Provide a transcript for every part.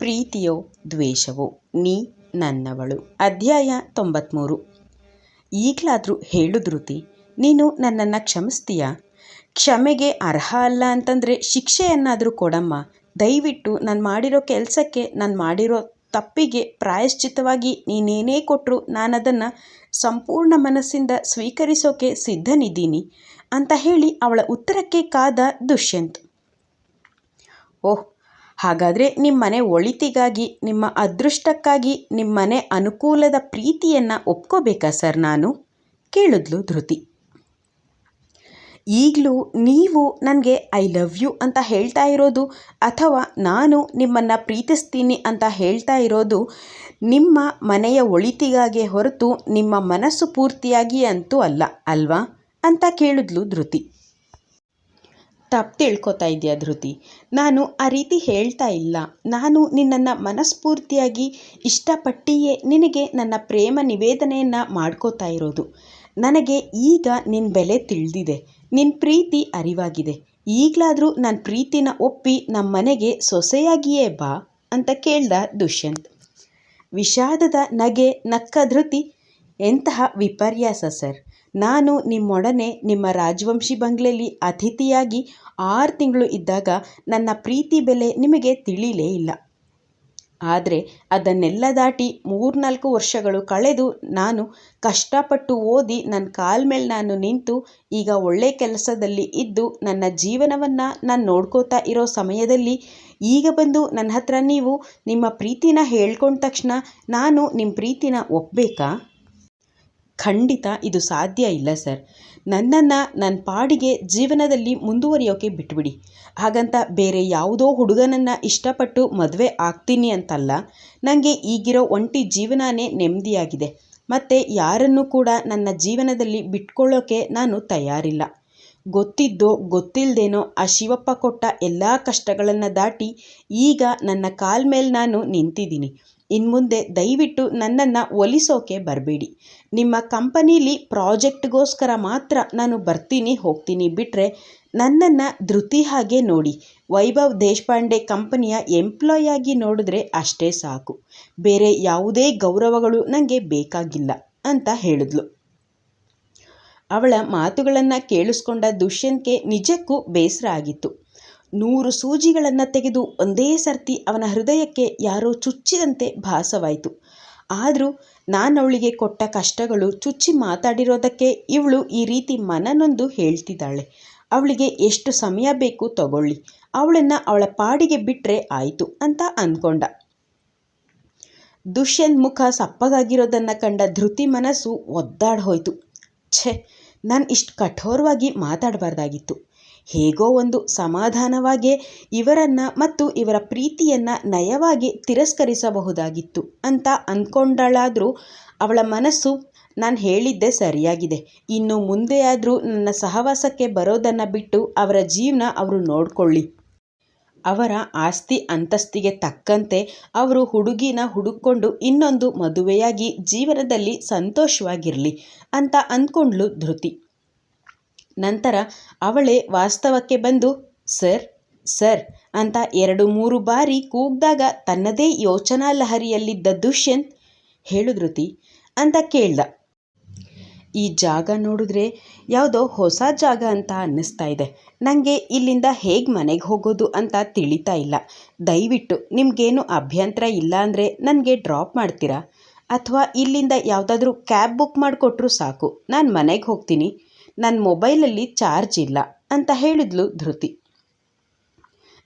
ಪ್ರೀತಿಯೋ ದ್ವೇಷವೋ ನೀ ನನ್ನವಳು. ಅಧ್ಯಾಯ ತೊಂಬತ್ತ್ಮೂರು ಈಗಲಾದರೂ ಹೇಳು ನೀನು ನನ್ನನ್ನು ಕ್ಷಮಿಸ್ತೀಯಾ? ಕ್ಷಮೆಗೆ ಅರ್ಹ ಅಲ್ಲ ಅಂತಂದರೆ ಶಿಕ್ಷೆಯನ್ನಾದರೂ ಕೊಡಮ್ಮ. ದಯವಿಟ್ಟು ನಾನು ಮಾಡಿರೋ ಕೆಲಸಕ್ಕೆ ನಾನು ಮಾಡಿರೋ ತಪ್ಪಿಗೆ ಪ್ರಾಯಶ್ಚಿತವಾಗಿ ನೀನೇನೇ ಕೊಟ್ಟರು ನಾನು ಅದನ್ನು ಸಂಪೂರ್ಣ ಮನಸ್ಸಿಂದ ಸ್ವೀಕರಿಸೋಕೆ ಸಿದ್ಧನಿದ್ದೀನಿ ಅಂತ ಹೇಳಿ ಅವಳ ಉತ್ತರಕ್ಕೆ ಕಾದ ದುಷ್ಯಂತ್. ಓಹ್ ಹಾಗಾದರೆ ನಿಮ್ಮನೆ ಒಳಿತಿಗಾಗಿ, ನಿಮ್ಮ ಅದೃಷ್ಟಕ್ಕಾಗಿ, ನಿಮ್ಮನೆ ಅನುಕೂಲದ ಪ್ರೀತಿಯನ್ನು ಒಪ್ಕೋಬೇಕಾ ಸರ್ ನಾನು? ಕೇಳಿದ್ಲು ಧೃತಿ. ಈಗಲೂ ನೀವು ನನಗೆ ಐ ಲವ್ ಯು ಅಂತ ಹೇಳ್ತಾ ಇರೋದು ಅಥವಾ ನಾನು ನಿಮ್ಮನ್ನು ಪ್ರೀತಿಸ್ತೀನಿ ಅಂತ ಹೇಳ್ತಾ ಇರೋದು ನಿಮ್ಮ ಮನೆಯ ಒಳಿತಿಗಾಗಿ ಹೊರತು ನಿಮ್ಮ ಮನಸ್ಸು ಪೂರ್ತಿಯಾಗಿ ಅಂತೂ ಅಲ್ಲ, ಅಲ್ವಾ? ಅಂತ ಕೇಳಿದ್ಲು ಧೃತಿ. ತಪ್ಪು ತಿಳ್ಕೊತಾ ಇದೆಯಾ ಧೃತಿ? ನಾನು ಆ ರೀತಿ ಹೇಳ್ತಾ ಇಲ್ಲ. ನಾನು ನಿನ್ನನ್ನು ಮನಸ್ಫೂರ್ತಿಯಾಗಿ ಇಷ್ಟಪಟ್ಟಿಯೇ ನಿನಗೆ ನನ್ನ ಪ್ರೇಮ ನಿವೇದನೆಯನ್ನು ಮಾಡ್ಕೋತಾ ಇರೋದು. ನನಗೆ ಈಗ ನಿನ್ನ ಬೆಲೆ ತಿಳಿದಿದೆ. ನಿನ್ನ ಪ್ರೀತಿ ಅರಿವಾಗಿದೆ. ಈಗಲಾದರೂ ನನ್ನ ಪ್ರೀತಿನ ಒಪ್ಪಿ ನಮ್ಮ ಮನೆಗೆ ಸೊಸೆಯಾಗಿಯೇ ಬಾ ಅಂತ ಕೇಳ್ದ ದುಷ್ಯಂತ್. ವಿಷಾದದ ನಗೆ ನಕ್ಕ ಧೃತಿ, ಎಂತಹ ವಿಪರ್ಯಾಸ ಸರ್. ನಾನು ನಿಮ್ಮೊಡನೆ ನಿಮ್ಮ ರಾಜವಂಶಿ ಬಂಗ್ಲೆಯಲ್ಲಿ ಅತಿಥಿಯಾಗಿ ಆರು ತಿಂಗಳು ಇದ್ದಾಗ ನನ್ನ ಪ್ರೀತಿ ಬೆಲೆ ನಿಮಗೆ ತಿಳಿಲೇ ಇಲ್ಲ. ಆದರೆ ಅದನ್ನೆಲ್ಲ ದಾಟಿ ಮೂರ್ನಾಲ್ಕು ವರ್ಷಗಳು ಕಳೆದು ನಾನು ಕಷ್ಟಪಟ್ಟು ಓದಿ ನನ್ನ ಕಾಲ ಮೇಲೆ ನಾನು ನಿಂತು ಈಗ ಒಳ್ಳೆ ಕೆಲಸದಲ್ಲಿ ಇದ್ದು ನನ್ನ ಜೀವನವನ್ನು ನಾನು ನೋಡ್ಕೋತಾ ಇರೋ ಸಮಯದಲ್ಲಿ ಈಗ ಬಂದು ನನ್ನ ಹತ್ರ ನೀವು ನಿಮ್ಮ ಪ್ರೀತಿನ ಹೇಳ್ಕೊಂಡ ತಕ್ಷಣ ನಾನು ನಿಮ್ಮ ಪ್ರೀತಿನ ಒಪ್ಪಬೇಕಾ ಖಂಡಿತ ಇದು ಸಾಧ್ಯ ಇಲ್ಲ, ಸರ್. ನನ್ನನ್ನು ನನ್ನ ಪಾಡಿಗೆ ಜೀವನದಲ್ಲಿ ಮುಂದುವರಿಯೋಕೆ ಬಿಟ್ಬಿಡಿ. ಹಾಗಂತ ಬೇರೆ ಯಾವುದೋ ಹುಡುಗನನ್ನು ಇಷ್ಟಪಟ್ಟು ಮದುವೆ ಆಗ್ತೀನಿ ಅಂತಲ್ಲ ನನಗೆ ಈಗಿರೋ ಒಂಟಿ ಜೀವನನೇ ನೆಮ್ಮದಿಯಾಗಿದೆ. ಮತ್ತು ಯಾರನ್ನೂ ಕೂಡ ನನ್ನ ಜೀವನದಲ್ಲಿ ಬಿಟ್ಕೊಳ್ಳೋಕೆ ನಾನು ತಯಾರಿಲ್ಲ. ಗೊತ್ತಿದ್ದೋ ಗೊತ್ತಿಲ್ಲದೇನೋ ಆ ಶಿವಪ್ಪ ಕೊಟ್ಟ ಎಲ್ಲ ಕಷ್ಟಗಳನ್ನು ದಾಟಿ ಈಗ ನನ್ನ ಕಾಲ ಮೇಲೆ ನಾನು ನಿಂತಿದ್ದೀನಿ. ಇನ್ನು ಮುಂದೆ ದಯವಿಟ್ಟು ನನ್ನನ್ನು ಒಲಿಸೋಕೆ ಬರಬೇಡಿ. ನಿಮ್ಮ ಕಂಪನೀಲಿ ಪ್ರಾಜೆಕ್ಟ್ಗೋಸ್ಕರ ಮಾತ್ರ ನಾನು ಬರ್ತೀನಿ, ಹೋಗ್ತೀನಿ ಬಿಟ್ಟರೆ ನನ್ನನ್ನು ಧೃತಿ ಹಾಗೆ ನೋಡಿ. ವೈಭವ್ ದೇಶಪಾಂಡೆ ಕಂಪನಿಯ ಎಂಪ್ಲಾಯ್ ಆಗಿ ನೋಡಿದ್ರೆ ಅಷ್ಟೇ ಸಾಕು. ಬೇರೆ ಯಾವುದೇ ಗೌರವಗಳು ನನಗೆ ಬೇಕಾಗಿಲ್ಲ ಅಂತ ಹೇಳಿದ್ಲು. ಅವಳ ಮಾತುಗಳನ್ನು ಕೇಳಿಸ್ಕೊಂಡ ದುಷ್ಯಂತ್ಗೆ ನಿಜಕ್ಕೂ ಬೇಸರ ಆಗಿತ್ತು. ನೂರು ಸೂಜಿಗಳನ್ನು ತೆಗೆದು ಒಂದೇ ಸರ್ತಿ ಅವನ ಹೃದಯಕ್ಕೆ ಯಾರೋ ಚುಚ್ಚಿದಂತೆ ಭಾಸವಾಯಿತು. ಆದರೂ ನಾನು ಅವಳಿಗೆ ಕೊಟ್ಟ ಕಷ್ಟಗಳು ಚುಚ್ಚಿ ಮಾತಾಡಿರೋದಕ್ಕೆ ಇವಳು ಈ ರೀತಿ ಮನನೊಂದು ಹೇಳ್ತಿದ್ದಾಳೆ. ಅವಳಿಗೆ ಎಷ್ಟು ಸಮಯ ಬೇಕು ತಗೊಳ್ಳಿ, ಅವಳನ್ನು ಅವಳ ಪಾಡಿಗೆ ಬಿಟ್ಟರೆ ಆಯಿತು ಅಂತ ಅಂದ್ಕೊಂಡ. ದುಷ್ಯನ್ ಮುಖ ಸಪ್ಪಗಾಗಿರೋದನ್ನು ಕಂಡ ಧೃತಿ ಮನಸ್ಸು ಒದ್ದಾಡಿ ಹೋಯಿತು ಛೆ, ನಾನು ಇಷ್ಟು ಕಠೋರವಾಗಿ ಮಾತಾಡಬಾರ್ದಾಗಿತ್ತು. ಹೇಗೋ ಒಂದು ಸಮಾಧಾನವಾಗೇ ಇವರನ್ನು ಮತ್ತು ಇವರ ಪ್ರೀತಿಯನ್ನು ನಯವಾಗಿ ತಿರಸ್ಕರಿಸಬಹುದಾಗಿತ್ತು ಅಂತ ಅಂದ್ಕೊಂಡಳಾದರೂ ಅವಳ ಮನಸ್ಸು ನಾನು ಹೇಳಿದ್ದೆ ಸರಿಯಾಗಿದೆ. ಇನ್ನು ಮುಂದೆಯಾದರೂ ನನ್ನ ಸಹವಾಸಕ್ಕೆ ಬರೋದನ್ನು ಬಿಟ್ಟು ಅವರ ಜೀವನ ಅವರು ನೋಡಿಕೊಳ್ಳಿ. ಅವರ ಆಸ್ತಿ ಅಂತಸ್ತಿಗೆ ತಕ್ಕಂತೆ ಅವರು ಹುಡುಗಿನ ಹುಡುಕೊಂಡು ಇನ್ನೊಂದು ಮದುವೆಯಾಗಿ ಜೀವನದಲ್ಲಿ ಸಂತೋಷವಾಗಿರಲಿ ಅಂತ ಅಂದ್ಕೊಂಡ್ಳು ಧೃತಿ. ನಂತರ ಅವಳೇ ವಾಸ್ತವಕ್ಕೆ ಬಂದು, ಸರ್ ಸರ್ ಅಂತ ಎರಡು ಮೂರು ಬಾರಿ ಕೂಗ್ದಾಗ ತನ್ನದೇ ಯೋಚನಾ ಲಹರಿಯಲ್ಲಿದ್ದ ದುಷ್ಯಂತ್, ಹೇಳು ಧೃತಿ ಅಂತ ಕೇಳ್ದ. ಈ ಜಾಗ ನೋಡಿದ್ರೆ ಯಾವುದೋ ಹೊಸ ಜಾಗ ಅಂತ ಅನ್ನಿಸ್ತಾ ಇದೆ. ನನಗೆ ಇಲ್ಲಿಂದ ಹೇಗೆ ಮನೆಗೆ ಹೋಗೋದು ಅಂತ ತಿಳಿತಾ ಇಲ್ಲ. ದಯವಿಟ್ಟು ನಿಮಗೇನು ಅಭ್ಯಂತರ ಇಲ್ಲ ಅಂದರೆ ನನಗೆ ಡ್ರಾಪ್ ಮಾಡ್ತೀರಾ? ಅಥವಾ ಇಲ್ಲಿಂದ ಯಾವುದಾದ್ರೂ ಕ್ಯಾಬ್ ಬುಕ್ ಮಾಡಿಕೊಟ್ರೂ ಸಾಕು. ನಾನು ಮನೆಗೆ ಹೋಗ್ತೀನಿ. ನನ್ನ ಮೊಬೈಲಲ್ಲಿ ಚಾರ್ಜ್ ಇಲ್ಲ ಅಂತ ಹೇಳಿದ್ಲು ಧೃತಿ.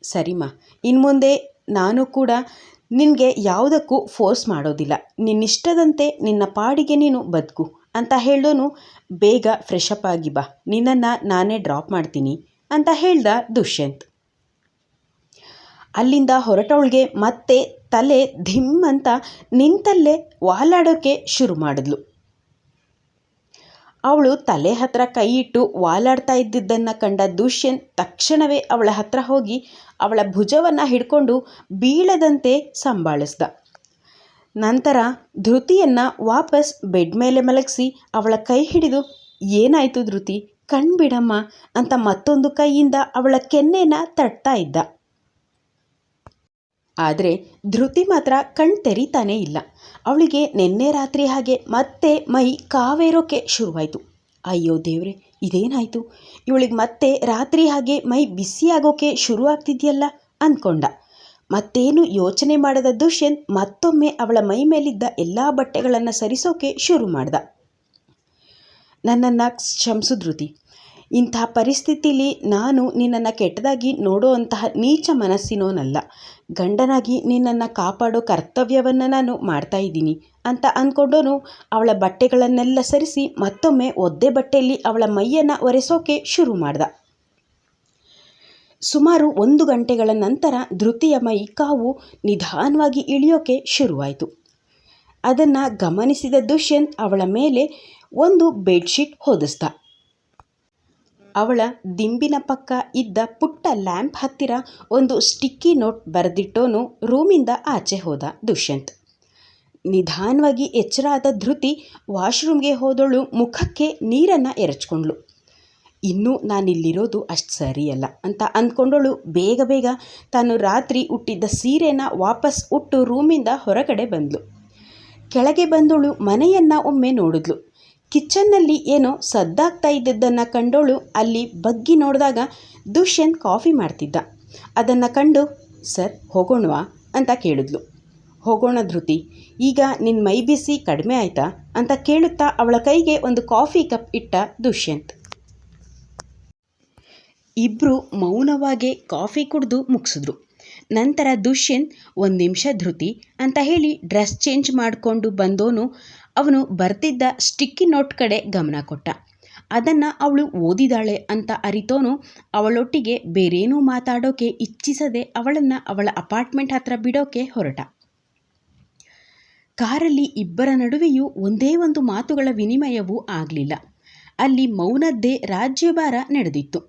ಸರಿಮಾ ಇನ್ನು ಮುಂದೆ ನಾನು ಕೂಡ ನಿನಗೆ ಯಾವುದಕ್ಕೂ ಫೋರ್ಸ್ ಮಾಡೋದಿಲ್ಲ. ನಿನ್ನಿಷ್ಟದಂತೆ ನಿನ್ನ ಪಾಡಿಗೆ ನೀನು ಬದುಕು ಅಂತ ಹೇಳೋನು ಬೇಗ ಫ್ರೆಶ್ ಅಪ್ ಆಗಿ ಬಾ. ನಿನ್ನನ್ನು ನಾನೇ ಡ್ರಾಪ್ ಮಾಡ್ತೀನಿ ಅಂತ ಹೇಳ್ದ ದುಷ್ಯಂತ್. ಅಲ್ಲಿಂದ ಹೊರಟವಳಿಗೆ ಮತ್ತೆ ತಲೆ ಧಿಮ್ ಅಂತ ನಿಂತಲ್ಲೇ ವಾಲಾಡೋಕ್ಕೆ ಶುರು ಮಾಡಿದ್ಲು. ಅವಳು ತಲೆ ಹತ್ರ ಕೈ ಇಟ್ಟು ವಾಲಾಡ್ತಾ ಇದ್ದಿದ್ದನ್ನು ಕಂಡ ದುಷ್ಯಂತ್ ತಕ್ಷಣವೇ ಅವಳ ಹತ್ರ ಹೋಗಿ ಅವಳ ಭುಜವನ್ನು ಹಿಡ್ಕೊಂಡು ಬೀಳದಂತೆ ಸಂಭಾಳಿಸ್ದ. ನಂತರ ಧೃತಿಯನ್ನು ವಾಪಸ್ ಬೆಡ್ ಮೇಲೆ ಮಲಗಿಸಿ ಅವಳ ಕೈ ಹಿಡಿದು, ಏನಾಯಿತು ಧೃತಿ? ಕಣ್ಬಿಡಮ್ಮ ಅಂತ ಮತ್ತೊಂದು ಕೈಯಿಂದ ಅವಳ ಕೆನ್ನೆನ ತಟ್ತಾ ಇದ್ದ. ಆದರೆ ಧೃತಿ ಮಾತ್ರ ಕಣ್ ತೆರೀತಾನೇ ಇಲ್ಲ. ಅವಳಿಗೆ ನಿನ್ನೆ ರಾತ್ರಿ ಹಾಗೆ ಮತ್ತೆ ಮೈ ಕಾವೇರೋಕೆ ಶುರುವಾಯಿತು. ಅಯ್ಯೋ ದೇವ್ರೆ, ಇದೇನಾಯಿತು? ಇವಳಿಗೆ ಮತ್ತೆ ರಾತ್ರಿ ಹಾಗೆ ಮೈ ಬಿಸಿಯಾಗೋಕೆ ಶುರು ಆಗ್ತಿದೆಯಲ್ಲ ಅಂದ್ಕೊಂಡ ಮತ್ತೇನು ಯೋಚನೆ ಮಾಡದ ದುಷ್ಯಂತ್ ಮತ್ತೊಮ್ಮೆ ಅವಳ ಮೈ ಮೇಲಿದ್ದ ಎಲ್ಲ ಬಟ್ಟೆಗಳನ್ನು ಸರಿಸೋಕೆ ಶುರು ಮಾಡ್ದ. ನನ್ನನ್ನು ಕ್ಷಮಿಸು ಧೃತಿ. ಇಂಥ ಪರಿಸ್ಥಿತಿಲಿ ನಾನು ನಿನ್ನನ್ನು ಕೆಟ್ಟದಾಗಿ ನೋಡೋವಂತಹ ನೀಚ ಮನಸ್ಸಿನೋನಲ್ಲ. ಗಂಡನಾಗಿ ನಿನ್ನನ್ನು ಕಾಪಾಡೋ ಕರ್ತವ್ಯವನ್ನು ನಾನು ಮಾಡ್ತಾ ಇದ್ದೀನಿ ಅಂತ ಅಂದ್ಕೊಂಡೋನು ಅವಳ ಬಟ್ಟೆಗಳನ್ನೆಲ್ಲ ಸರಿಸಿ ಮತ್ತೊಮ್ಮೆ ಒದ್ದೆ ಬಟ್ಟೆಯಲ್ಲಿ ಅವಳ ಮೈಯನ್ನು ಒರೆಸೋಕೆ ಶುರು ಮಾಡ್ದ. ಸುಮಾರು ಒಂದು ಗಂಟೆಗಳ ನಂತರ ಧೃತಿಯ ಮೈ ಕಾವು ನಿಧಾನವಾಗಿ ಇಳಿಯೋಕೆ ಶುರುವಾಯಿತು. ಅದನ್ನು ಗಮನಿಸಿದ ದುಷ್ಯಂತ್ ಅವಳ ಮೇಲೆ ಒಂದು ಬೆಡ್ಶೀಟ್ ಹೊದಿಸ್ದ. ಅವಳ ದಿಂಬಿನ ಪಕ್ಕ ಇದ್ದ ಪುಟ್ಟ ಲ್ಯಾಂಪ್ ಹತ್ತಿರ ಒಂದು ಸ್ಟಿಕ್ಕಿ ನೋಟ್ ಬರೆದಿಟ್ಟೋನು ರೂಮಿಂದ ಆಚೆ ಹೋದ ದುಷ್ಯಂತ್. ನಿಧಾನವಾಗಿ ಎಚ್ಚರ ಆದ ಧೃತಿ ವಾಶ್ರೂಮ್ಗೆ ಹೋದಳು, ಮುಖಕ್ಕೆ ನೀರನ್ನು ಎರಚ್ಕೊಂಡ್ಳು. ಇನ್ನೂ ನಾನಿಲ್ಲಿರೋದು ಅಷ್ಟು ಸರಿಯಲ್ಲ ಅಂತ ಅಂದ್ಕೊಂಡಳು. ಬೇಗ ಬೇಗ ತಾನು ರಾತ್ರಿ ಉಟ್ಟಿದ್ದ ಸೀರೆನ ವಾಪಸ್ ಉಟ್ಟು ರೂಮಿಂದ ಹೊರಗಡೆ ಬಂದಳು ಕೆಳಗೆ ಬಂದಳು, ಮನೆಯನ್ನು ಒಮ್ಮೆ ನೋಡಿದ್ಲು. ಕಿಚನ್ನಲ್ಲಿ ಏನೋ ಸದ್ದಾಗ್ತಾ ಇದ್ದದ್ದನ್ನು ಕಂಡೋಳು ಅಲ್ಲಿ ಬಗ್ಗಿ ನೋಡಿದಾಗ ದುಷ್ಯಂತ್ ಕಾಫಿ ಮಾಡ್ತಿದ್ದ. ಅದನ್ನು ಕಂಡು, ಸರ್, ಹೋಗೋಣವಾ? ಅಂತ ಕೇಳಿದ್ಲು. ಹೋಗೋಣ ಧೃತಿ, ಈಗ ನಿನ್ನ ಮೈ ಬಿಸಿ ಕಡಿಮೆ ಆಯಿತಾ? ಅಂತ ಕೇಳುತ್ತಾ ಅವಳ ಕೈಗೆ ಒಂದು ಕಾಫಿ ಕಪ್ ಇಟ್ಟ ದುಷ್ಯಂತ್. ಇಬ್ಬರು ಮೌನವಾಗಿ ಕಾಫಿ ಕುಡಿದು ಮುಗಿಸಿದ್ರು. ನಂತರ ದುಷ್ಯಂತ್, ಒಂದು ನಿಮಿಷ ಧೃತಿ ಅಂತ ಹೇಳಿ ಡ್ರೆಸ್ ಚೇಂಜ್ ಮಾಡಿಕೊಂಡು ಬಂದೋನು ಅವನು ಬರ್ತಿದ್ದ ಸ್ಟಿಕ್ಕಿ ನೋಟ್ ಕಡೆ ಗಮನ ಕೊಟ್ಟ. ಅದನ್ನು ಅವಳು ಓದಿದಾಳೆ ಅಂತ ಅರಿತೋನು ಅವಳೊಟ್ಟಿಗೆ ಬೇರೇನೂ ಮಾತಾಡೋಕೆ ಇಚ್ಛಿಸದೆ ಅವಳನ್ನು ಅವಳ ಅಪಾರ್ಟ್ಮೆಂಟ್ ಹತ್ರ ಬಿಡೋಕೆ ಹೊರಟ. ಕಾರಲ್ಲಿ ಇಬ್ಬರ ನಡುವೆಯೂ ಒಂದೇ ಒಂದು ಮಾತುಗಳ ವಿನಿಮಯವೂ ಆಗಲಿಲ್ಲ. ಅಲ್ಲಿ ಮೌನದ್ದೇ ರಾಜ್ಯಭಾರ ನಡೆದಿತ್ತು.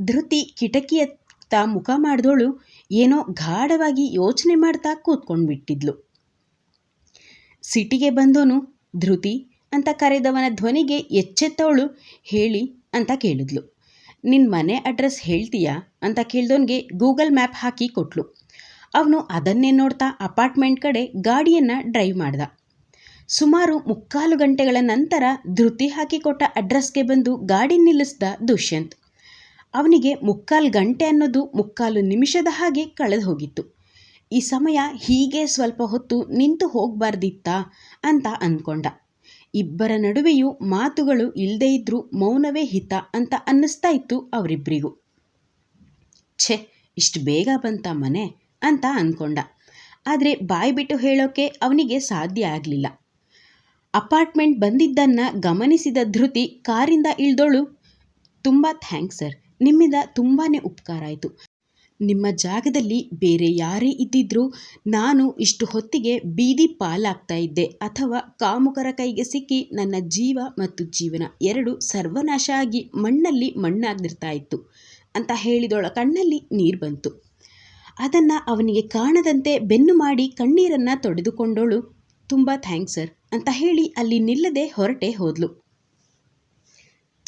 ಧೃತಿ ಕಿಟಕಿಯತ್ತ ಮುಖ ಮಾಡಿದೋಳು ಏನೋ ಗಾಢವಾಗಿ ಯೋಚನೆ ಮಾಡ್ತಾ ಕೂತ್ಕೊಂಡ್ಬಿಟ್ಟಿದ್ಲು. ಸಿಟಿಗೆ ಬಂದೋನು, ಧೃತಿ ಅಂತ ಕರೆದವನ ಧ್ವನಿಗೆ ಎಚ್ಚೆತ್ತವಳು ಹೇಳಿ ಅಂತ ಕೇಳಿದ್ಲು. ನಿನ್ನ ಮನೆ ಅಡ್ರೆಸ್ ಹೇಳ್ತೀಯಾ ಅಂತ ಕೇಳ್ದವನಿಗೆ ಗೂಗಲ್ ಮ್ಯಾಪ್ ಹಾಕಿ ಕೊಟ್ಲು. ಅವನು ಅದನ್ನೇ ನೋಡ್ತಾ ಅಪಾರ್ಟ್ಮೆಂಟ್ ಕಡೆ ಗಾಡಿಯನ್ನು ಡ್ರೈವ್ ಮಾಡ್ದ. ಸುಮಾರು ಮುಕ್ಕಾಲು ಗಂಟೆಗಳ ನಂತರ ಧೃತಿ ಹಾಕಿಕೊಟ್ಟ ಅಡ್ರೆಸ್ಗೆ ಬಂದು ಗಾಡಿ ನಿಲ್ಲಿಸ್ದ ದುಷ್ಯಂತ್. ಅವನಿಗೆ ಮುಕ್ಕಾಲು ಗಂಟೆ ಅನ್ನೋದು ಮುಕ್ಕಾಲು ನಿಮಿಷದ ಹಾಗೆ ಕಳೆದು ಹೋಗಿತ್ತು ಈ ಸಮಯ ಹೀಗೆ ಸ್ವಲ್ಪ ಹೊತ್ತು ನಿಂತು ಹೋಗಬಾರ್ದಿತ್ತಾ ಅಂತ ಅಂದ್ಕೊಂಡ. ಇಬ್ಬರ ನಡುವೆಯೂ ಮಾತುಗಳು ಇಲ್ಲದೇ ಇದ್ರೂ ಮೌನವೇ ಹಿತ ಅಂತ ಅನ್ನಿಸ್ತಾ ಇತ್ತು ಅವರಿಬ್ಬರಿಗೂ ಛೆ, ಇಷ್ಟು ಬೇಗ ಬಂತ ಮನೆ ಅಂತ ಅಂದ್ಕೊಂಡ. ಆದರೆ ಬಾಯಿ ಬಿಟ್ಟು ಹೇಳೋಕೆ ಅವನಿಗೆ ಸಾಧ್ಯ ಆಗಲಿಲ್ಲ. ಅಪಾರ್ಟ್ಮೆಂಟ್ ಬಂದಿದ್ದನ್ನು ಗಮನಿಸಿದ ಧೃತಿ ಕಾರಿಂದ ಇಳ್ದೋಳು, ತುಂಬ ಥ್ಯಾಂಕ್ಸ್ ಸರ್, ನಿಮ್ಮಿಂದ ತುಂಬಾ ಉಪಕಾರ ಆಯಿತು. ನಿಮ್ಮ ಜಾಗದಲ್ಲಿ ಬೇರೆ ಯಾರೇ ಇದ್ದಿದ್ರೂ ನಾನು ಇಷ್ಟು ಹೊತ್ತಿಗೆ ಬೀದಿ ಪಾಲಾಗ್ತಾ ಇದ್ದೆ ಅಥವಾ ಕಾಮುಕರ ಕೈಗೆ ಸಿಕ್ಕಿ ನನ್ನ ಜೀವ ಮತ್ತು ಜೀವನ ಎರಡು ಸರ್ವನಾಶ ಆಗಿ ಮಣ್ಣಲ್ಲಿ ಮಣ್ಣಾಗ್ದಿರ್ತಾ ಇತ್ತು ಅಂತ ಹೇಳಿದೊಳ ಕಣ್ಣಲ್ಲಿ ನೀರು ಬಂತು. ಅದನ್ನು ಅವನಿಗೆ ಕಾಣದಂತೆ ಬೆನ್ನು ಮಾಡಿ ಕಣ್ಣೀರನ್ನು ತೊಡೆದುಕೊಂಡೋಳು. ತುಂಬ ಥ್ಯಾಂಕ್ಸ್ ಸರ್ ಅಂತ ಹೇಳಿ ಅಲ್ಲಿ ನಿಲ್ಲದೆ ಹೊರಟೆ ಹೋದ್ಲು.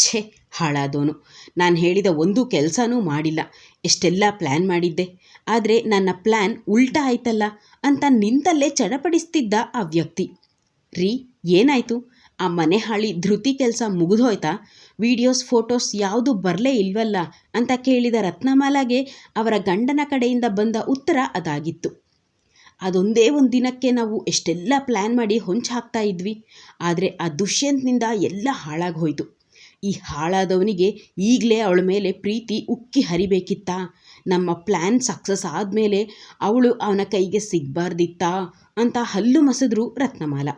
ಛೇ, ಹಾಳಾದೋನು. ನಾನು ಹೇಳಿದ ಒಂದು ಕೆಲಸನೂ ಮಾಡಿಲ್ಲ. ಎಷ್ಟೆಲ್ಲ ಪ್ಲ್ಯಾನ್ ಮಾಡಿದ್ದೆ. ಆದರೆ ನನ್ನ ಪ್ಲ್ಯಾನ್ ಉಲ್ಟಾ ಆಯ್ತಲ್ಲ ಅಂತ ನಿಂತಲ್ಲೇ ಚಡಪಡಿಸ್ತಿದ್ದ ಆ ವ್ಯಕ್ತಿ. ರೀ, ಏನಾಯಿತು? ಆ ಮನೆ ಹಾಳಿ ಧೃತಿ ಕೆಲಸ ಮುಗಿದೋಯ್ತಾ ವಿಡಿಯೋಸ್, ಫೋಟೋಸ್ ಯಾವುದು ಬರಲೇ ಇಲ್ವಲ್ಲ ಅಂತ ಕೇಳಿದ ರತ್ನಮಾಲಾಗೆ ಅವರ ಗಂಡನ ಕಡೆಯಿಂದ ಬಂದ ಉತ್ತರ ಅದಾಗಿತ್ತು. ಅದೊಂದೇ ಒಂದು ದಿನಕ್ಕೆ ನಾವು ಎಷ್ಟೆಲ್ಲ ಪ್ಲ್ಯಾನ್ ಮಾಡಿ ಹೊಂಚು ಹಾಕ್ತಾ ಇದ್ವಿ. ಆದರೆ ಆ ದುಷ್ಯಂತ್ನಿಂದ ಎಲ್ಲ ಹಾಳಾಗಿ ಹೋಯಿತು ಈ ಹಾಳಾದವನಿಗೆ ಈಗಲೇ ಅವಳ ಮೇಲೆ ಪ್ರೀತಿ ಉಕ್ಕಿ ಹರಿಬೇಕಿತ್ತಾ. ನಮ್ಮ ಪ್ಲ್ಯಾನ್ ಸಕ್ಸಸ್ ಆದಮೇಲೆ ಅವಳು ಅವನ ಕೈಗೆ ಸಿಗಬಾರ್ದಿತ್ತಾ ಅಂತ ಹಲ್ಲು ಮಸದ್ರು ರತ್ನಮಾಲ.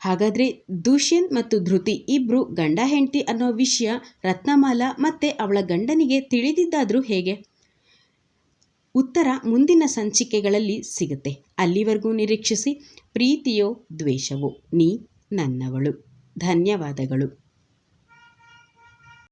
ಹಾಗಾದರೆ ದುಷ್ಯಂತ್ ಮತ್ತು ಧೃತಿ ಇಬ್ಬರು ಗಂಡ ಹೆಂಡತಿ ಅನ್ನೋ ವಿಷಯ ರತ್ನಮಾಲ ಮತ್ತು ಅವಳ ಗಂಡನಿಗೆ ತಿಳಿದಿದ್ದಾದರೂ ಹೇಗೆ? ಉತ್ತರ ಮುಂದಿನ ಸಂಚಿಕೆಗಳಲ್ಲಿ ಸಿಗುತ್ತೆ. ಅಲ್ಲಿವರೆಗೂ ನಿರೀಕ್ಷಿಸಿ. ಪ್ರೀತಿಯೋ ದ್ವೇಷವೋ, ನೀ ನನ್ನವಳು. ಧನ್ಯವಾದಗಳು.